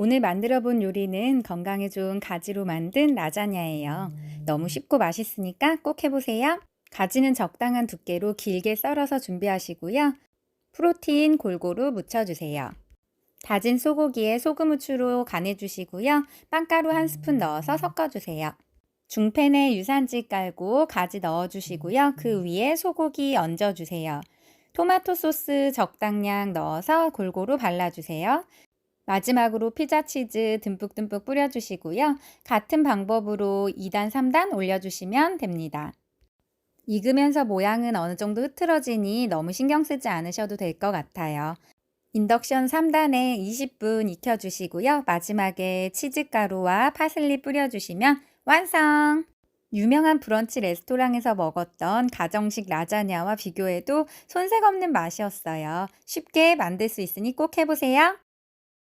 오늘 만들어 본 요리는 건강에 좋은 가지로 만든 라자냐예요. 너무 쉽고 맛있으니까 꼭 해보세요. 가지는 적당한 두께로 길게 썰어서 준비하시고요. 프로틴 골고루 묻혀주세요. 다진 소고기에 소금 후추로 간해주시고요. 빵가루 한 스푼 넣어서 섞어주세요. 중팬에 유산지 깔고 가지 넣어주시고요. 그 위에 소고기 얹어주세요. 토마토 소스 적당량 넣어서 골고루 발라주세요. 마지막으로 피자 치즈 듬뿍듬뿍 뿌려주시고요. 같은 방법으로 2단, 3단 올려주시면 됩니다. 익으면서 모양은 어느 정도 흐트러지니 너무 신경 쓰지 않으셔도 될 것 같아요. 인덕션 3단에 20분 익혀주시고요. 마지막에 치즈가루와 파슬리 뿌려주시면 완성! 유명한 브런치 레스토랑에서 먹었던 가정식 라자냐와 비교해도 손색 없는 맛이었어요. 쉽게 만들 수 있으니 꼭 해보세요.